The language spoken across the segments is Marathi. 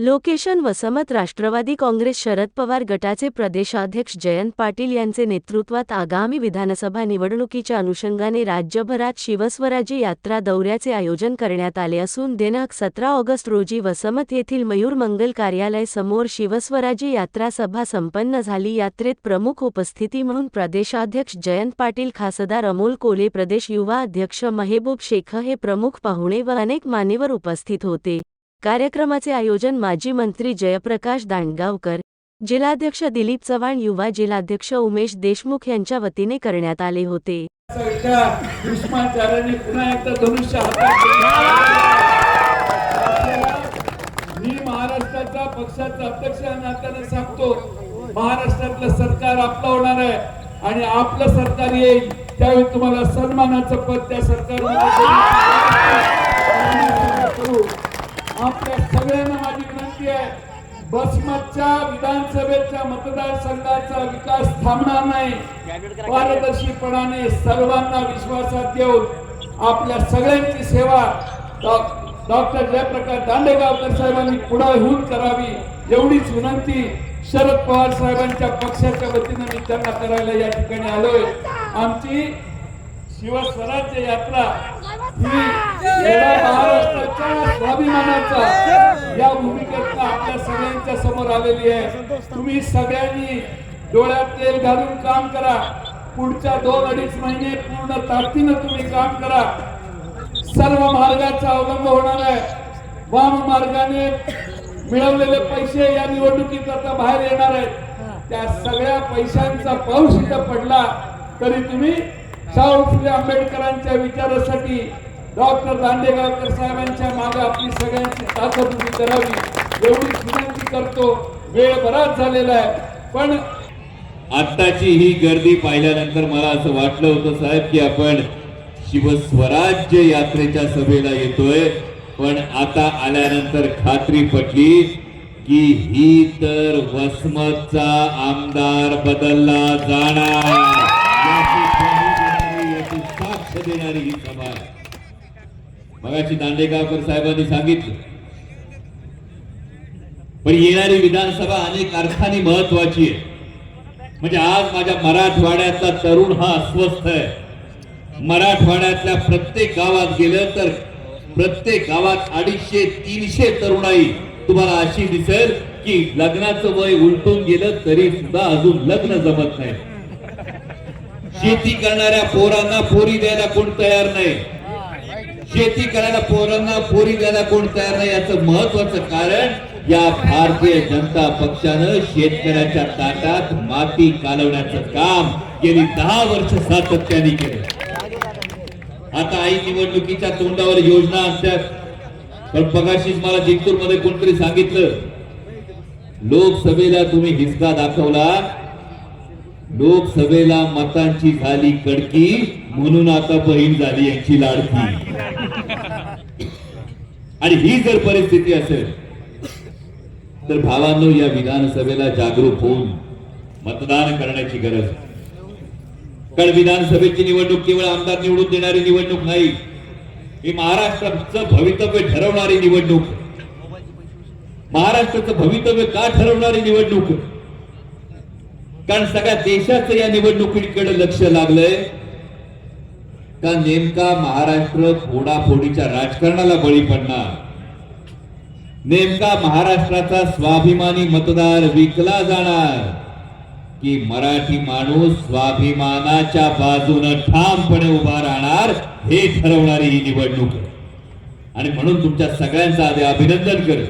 लोकेशन वसमत राष्ट्रवादी काँग्रेस शरद पवार गटाचे प्रदेशाध्यक्ष जयंत पाटील यांचे नेतृत्वात आगामी विधानसभा निवडणुकीच्या अनुषंगाने राज्यभरात शिवस्वराजी यात्रा दौऱ्याचे आयोजन करण्यात आले असून दिनांक सतरा ऑगस्ट रोजी वसमत येथील मयूर मंगल कार्यालय समोर शिवस्वराजी यात्रा सभा संपन्न झाली. यात्रेत प्रमुख उपस्थिती म्हणून प्रदेशाध्यक्ष जयंत पाटील खासदार अमोल कोले प्रदेश युवा अध्यक्ष महेबूब शेख हे प्रमुख पाहुणे व अनेक मान्यवर उपस्थित होते. कार्यक्रमाचे आयोजन माजी मंत्री जयप्रकाश दांडगावकर जिल्हाध्यक्ष दिलीप चव्हाण युवा जिल्हाध्यक्ष उमेश देशमुख यांच्या वतीने करण्यात आले होते. मी महाराष्ट्राचा पक्षाचा अध्यक्ष नात्याने सांगतो महाराष्ट्रातलं सरकार आपलं होणार आहे आणि आपलं सरकार येईल त्यावेळी तुम्हाला सन्मानाचं पद त्या सरकारमध्ये आपल्या सगळ्यांना माझी विनंती आहे बसमतच्या विधानसभेच्या मतदारसंघाचा विकास थांबणार नाही. पारदर्शीपणाने सर्वांना विश्वासात घेऊन आपल्या सगळ्यांची सेवा डॉक्टर जयप्रकाश दांडेगावकर साहेबांनी पुढे होऊन करावी एवढीच विनंती शरद पवार साहेबांच्या पक्षाच्या वतीनं मी त्यांना करायला या ठिकाणी आलोय. आमची शिवस्वराज्य यात्रा ही स्वाभिमानाचा या भूमिकेत आपल्या सगळ्यांच्या समोर आलेली आहे. तुम्ही सगळ्यांनी डोळ्यात तेल घालून काम करा. पुढच्या दोन अडीच महिने पूर्ण ताकदीनं तुम्ही काम करा. सर्व मार्गाचा अवलंब होणार आहे. वाम मार्गाने मिळवलेले पैसे या निवडणुकीत आता बाहेर येणार आहेत. त्या सगळ्या पैशांचा पाऊस इथं पडला तरी तुम्ही शाहू फुले आंबेडकरांच्या विचारासाठी डॉक्टर दांडेगावकर साहेबांच्या मागे आपली सगळ्यांची ताकद उभी करावी एवढीच विनंती करतो. वेळ बराच झालेला आहे पण आत्ताची ही गर्दी पाहिल्यानंतर मला असं वाटलं होतं साहेब की आपण शिवस्वराज्य यात्रेच्या सभेला येतोय पण आता आल्यानंतर खात्री पटली की ही तर वसमतचा आमदार बदलला जाणार. याची साक्ष देणारी ही मगाशी दांडेगावकर साहेबांनी सांगितलं. पण येणारी विधानसभा अनेक अर्थाने महत्वाची आहे. म्हणजे आज माझ्या मराठवाड्यातला तरुण हा अस्वस्थ आहे. मराठवाड्यातल्या प्रत्येक गावात गेलं तर प्रत्येक गावात अडीचशे तीनशे तरुणाई तुम्हाला अशी दिसेल की लग्नाचं वय उलटून गेलं तरी सुद्धा अजून लग्न जमत नाही. शेती करणाऱ्या पोरांना पोरी द्यायला कोण तयार नाही. शेती करायला पोरांना पोरी द्यायला कोण तयार नाही याचं महत्वाचं कारण या भारतीय जनता पक्षानं शेतकऱ्याच्या ताटात माती कालवण्याचं काम गेली दहा वर्ष सातत्याने केलं. आता आई निवडणुकीच्या तोंडावर योजना असतात पण पगाशीच मला जिंतूरमध्ये कोणतरी सांगितलं लोकसभेला तुम्ही हिसका दाखवला लोकसभेला मतांची झाली कडकी म्हणून आता बहीण झाली यांची लाडकी. आणि ही जर परिस्थिती असेल तर भावांनो या विधानसभेला जागरूक होऊन मतदान करण्याची गरज. कारण विधानसभेची निवडणूक केवळ आमदार निवडून देणारी निवडणूक नाही ही महाराष्ट्राचं भवितव्य ठरवणारी निवडणूक. महाराष्ट्राचं भवितव्य का ठरवणारी निवडणूक? कारण सगळ्या देशाचं या निवडणुकीकडे लक्ष लागलंय. का नेमका महाराष्ट्र फोडाफोडीच्या राजकारणाला बळी पडणार? नेमका महाराष्ट्राचा स्वाभिमानी मतदार विकला जाणार? की मराठी माणूस स्वाभिमानाच्या बाजूनं ठामपणे उभा राहणार हे ठरवणारी ही निवडणूक आणि म्हणून तुमच्या सगळ्यांचं आधी अभिनंदन कर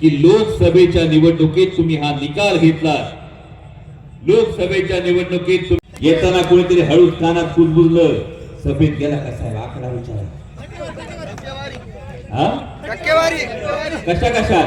की लोकसभेच्या निवडणुकीत तुम्ही हा निकाल घेतला लोकसभेच्या निवडणुकीत येताना कोणीतरी हळूच कानात कुजबुजलं सभेत गेला कसा आहे आकडा विचारा. हा? कशा कशा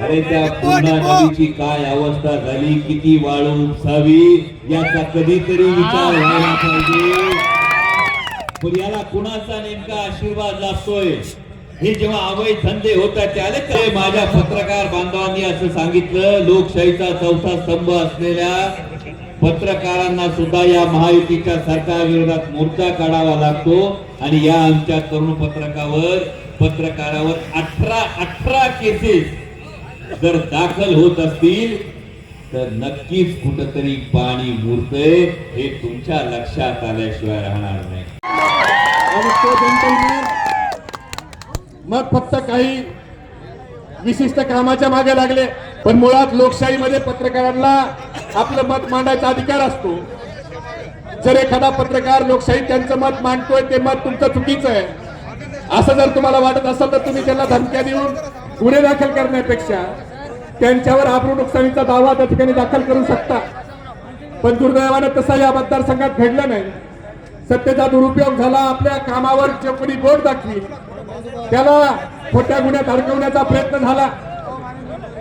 अरे त्या पूर्णा नदीची काय अवस्था झाली? किती वाळू उपसावी? याचा कधीतरी विचार व्हायला पाहिजे. पण याला कुणाचा नेमका आशीर्वाद लाभतोय हे जेव्हा अवैध धंदे होतात त्याले माझ्या पत्रकार बांधवांनी असं सांगितलं लोकशाहीचा चौथा स्तंभ असलेल्या पत्रकारांना सुद्धा या महायुतीच्या सरकार विरोधात मोर्चा काढावा लागतो. आणि या आमच्या तरुण पत्रकावर पत्रकारावर अठरा अठरा केसेस जर दाखल होत असतील तर नक्कीच कुठंतरी पाणी मुरतंय. हे तुमच्या लक्षात आल्याशिवाय राहणार नाही. मग फक्त काही विशिष्ट कामाच्या मागे लागले. पण मुळात लोकशाहीमध्ये पत्रकारांना आपलं मत मांडायचा अधिकार असतो. जर एखादा पत्रकार लोकशाही त्यांचं मत मांडतोय ते मत तुमचं चुकीचं आहे. असं जर तुम्हाला वाटत असेल तर तुम्ही त्यांना धमक्या देऊन गुन्हे दाखल करण्यापेक्षा त्यांच्यावर आबरू नुकसानीचा दावा त्या ठिकाणी दाखल करू शकता. पण दुर्दैवानं तसा या मतदारसंघात घडलं नाही. सत्तेचा दुरुपयोग झाला आपल्या कामावर जे कोणी बोट दाखवी त्याला खोट्या गुन्ह्यात अडकवण्याचा प्रयत्न झाला.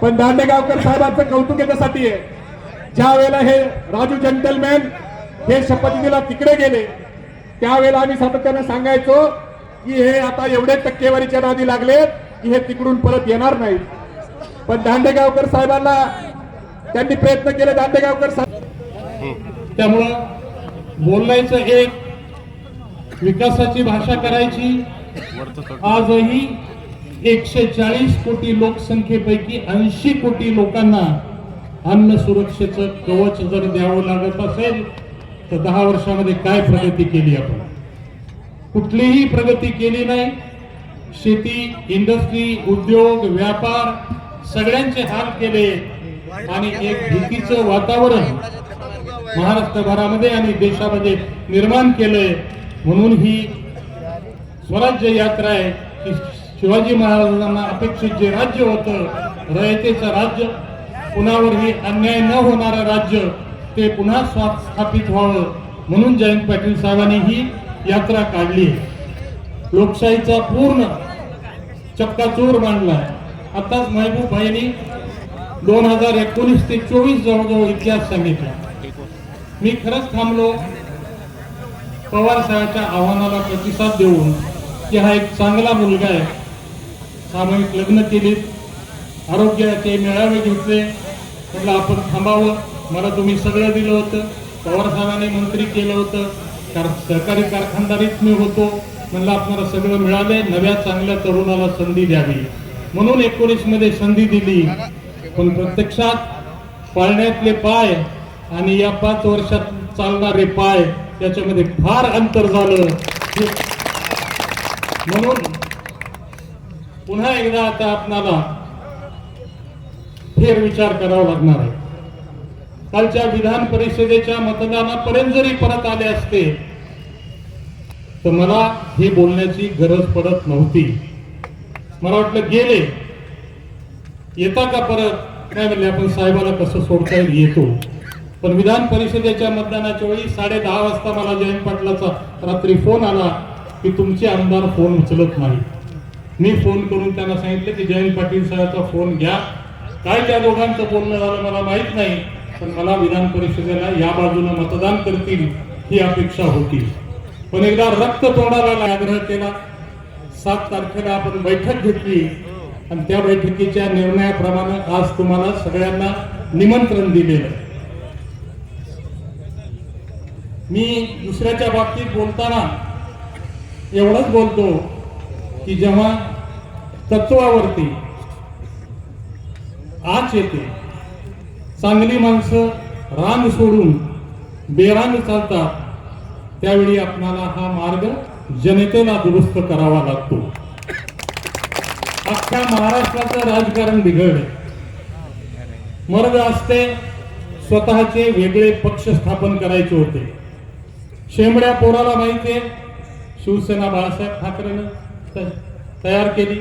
पण दांडेगावकर साहेबांचं कौतुक याच्यासाठी आहे. ज्या वेळेला हे राजू जंटलमॅन हे शपथविधीला तिकडे गेले त्यावेळेला आम्ही सातत्यानं सांगायचो की हे आता एवढे टक्केवारीच्या नादी लागलेत की हे तिकडून परत येणार नाही. पण दांडेगावकर साहेबांना त्यांनी प्रयत्न केले दांडेगावकर साहेब त्यामुळं बोलायचं एक विकासाची भाषा करायची आजही एकशे चाळीस कोटी लोकसंख्येपैकी ऐंशी कोटी लोकांना अन्न सुरक्षेचं कवच जर द्यावं लागत असेल तर दहा वर्षामध्ये काय प्रगती केली आपण? कुठलीही प्रगती केली नाही. शेती इंडस्ट्री उद्योग व्यापार सगळ्यांचे हाल केले आणि एक भीतीचं वातावरण महाराष्ट्रभरामध्ये आणि देशामध्ये निर्माण केलंय. म्हणून ही स्वराज्य यात्रा आहे. की शिवाजी महाराजांना अपेक्षित जे राज्य होतं रयतेचं राज्य कुणावरही अन्याय न होणारं राज्य ते पुन्हा स्वा- स्थापित व्हावं. म्हणून जयंत पाटील साहेबांनी ही यात्रा काढली. लोकशाहीचा पूर्ण चक्काचूर मांडला. आताच महबूब भाईनी दोन हजार एकोणीस ते चोवीस जवळजवळ इतिहास सांगितला. मी खरंच थांबलो. पवार साहेबांच्या आव्हानाला प्रतिसाद देऊन की हा एक चांगला मुलगा आहे. सामूहिक लग्न केलीत. आरोग्याचे मेळावे घेतले. म्हटलं आपण थांबावं. मला तुम्ही सगळं दिलं होतं. पवारसाहेबांनी मंत्री केलं होतं. कार सहकारी कारखानदारीत मी होतो. म्हणलं आपल्याला सगळं मिळालंय. नव्या चांगल्या तरुणाला संधी द्यावी. म्हणून एकोणीसमध्ये संधी दिली. पण प्रत्यक्षात पाळण्यातले पाय आणि या पाच वर्षात चालणारे पाय त्याच्यामध्ये फार अंतर झालं. म्हणून पुन्हा एकदा आता आपणाला फेर विचार करावा लागणार आहे. कालच्या विधान परिषदेच्या मतदानापर्यंत जरी परत आले असते तर मला हे बोलण्याची गरज पडत नव्हती. मला वाटलं गेले येता का परत? काय म्हणले आपण साहेबाला कसं सोडता येईल? येतो. पण विधान परिषदेच्या मतदानाच्या वेळी साडे दहा वाजता मला जयंत पाटलाचा रात्री फोन आला. की तुमचे आमदार फोन उचलत नाही मी फोन करून त्यांना सांगितलं की जयंत पाटील साहेबांचा फोन घ्या. काय त्या दोघांचं बोलणं झालं मला माहीत नाही पण मला विधान परिषदेला या बाजूने मतदान करतील ही अपेक्षा होती. पण एकदा रक्त तोडाला आग्रह केला. सात तारखेला आपण बैठक घेतली आणि त्या बैठकीच्या निर्णयाप्रमाणे आज तुम्हाला सगळ्यांना निमंत्रण दिलेलं. मी दुसऱ्याच्या बाबतीत बोलताना एवढंच बोलतो की जेव्हा तत्वावरती आच येते चांगली माणसं रान सोडून बेरांग चालतात त्यावेळी आपणाला हा मार्ग जनतेला दुरुस्त करावा लागतो. अख्ख्या महाराष्ट्राचं राजकारण बिघडले. मर्द असते स्वतःचे वेगळे पक्ष स्थापन करायचे होते. शेंबड्या पोराला माहितीये शिवसेना बाळासाहेब ठाकरेनं तयार केली.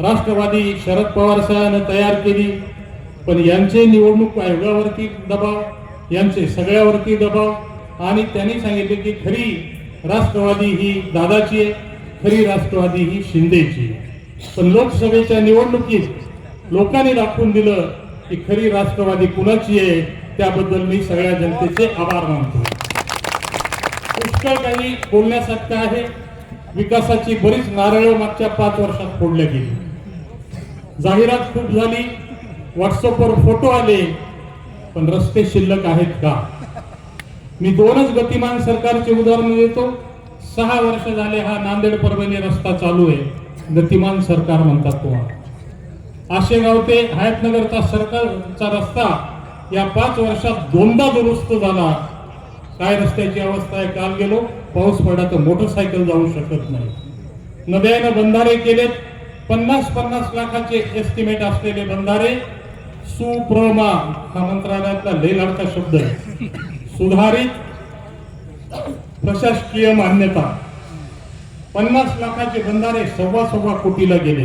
राष्ट्रवादी शरद पवार साहेबांनं तयार केली. पण यांचे निवडणूक आयोगावरती दबाव यांचे सगळ्यावरती दबाव. आणि त्यांनी सांगितले की खरी राष्ट्रवादी ही दादाची आहे खरी राष्ट्रवादी ही शिंदेची आहे. पण लोकसभेच्या निवडणुकीत लोकांनी दाखवून दिलं की खरी राष्ट्रवादी कुणाची आहे त्याबद्दल मी सगळ्या जनतेचे आभार मानतो. पुष्कळ बोलण्यासारखं आहे. विकासाची बरीच नारळ मागच्या पाच वर्षात फोडल्या गेली. जाहिरात खूप झाली. व्हॉट्सअपवर फोटो आले. पण रस्ते शिल्लक आहेत का? मी दोनच गतिमान सरकारचे उदाहरण देतो. सहा वर्ष झाले हा नांदेड परभणी रस्ता चालू आहे. गतिमान सरकार म्हणतात तो आशेगाव ते हयातनगरचा सरकारचा रस्ता या पाच वर्षात दोनदा दुरुस्त झाला. काय रस्त्याची अवस्था आहे? काल गेलो पाऊस पडला तर मोटरसायकल जाऊ शकत नाही. नद्यानं बंधारे केलेत पन्नास पन्नास लाखाचे एस्टिमेट असलेले बंधारे. सुप्रमा हा मंत्रालयातला लयलाडका शब्द आहे. सुधारित प्रशासकीय मान्यता. पन्नास लाखाचे बंधारे सव्वा सव्वा कोटीला गेले.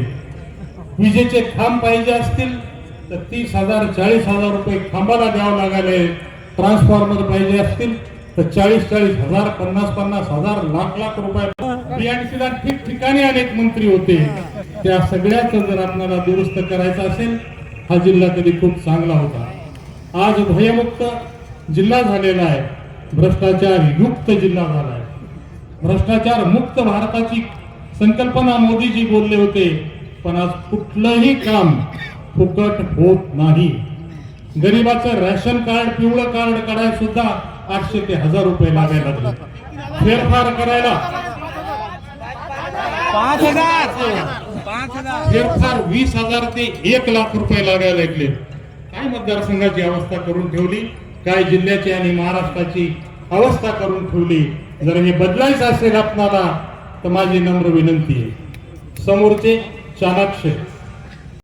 विजेचे खांब पाहिजे असतील तर तीस हजार चाळीस हजार रुपये खांबाला द्यावं लागायला ट्रान्सफॉर्मर पाहिजे असतील तर चाळीस चाळीस हजार पन्नास पन्नास हजार लाख लाख रुपये. बीआरसीला ठिकठिकाणी अनेक मंत्री होते. त्या सगळ्याच जर आपल्याला दुरुस्त करायचा असेल हा जिल्हा तरी खूप चांगला होता. आज भयमुक्त जिल्हा झालेला आहे. भ्रष्टाचार युक्त जिल्हा झाला आहे. भ्रष्टाचार मुक्त भारताची संकल्पना मोदीजी बोलले होते पण आज कुठलंही काम फुकट होत नाही. गरीबाचं रेशन कार्ड पिवळं कार्ड काढायला सुद्धा आठशे ते हजार रुपये लागायला लागले. फेरफार करायला. पाच हजार. फेरफार वीस हजार ते एक लाख रुपये लागायला लागले. काय मतदारसंघाची अवस्था करून ठेवली? काय जिल्ह्याची आणि महाराष्ट्राची अवस्था करून ठेवली? जर हे बदलायचं असेल आपणाला तर माझी नम्र विनंती आहे. समोरचे चाणाक्ष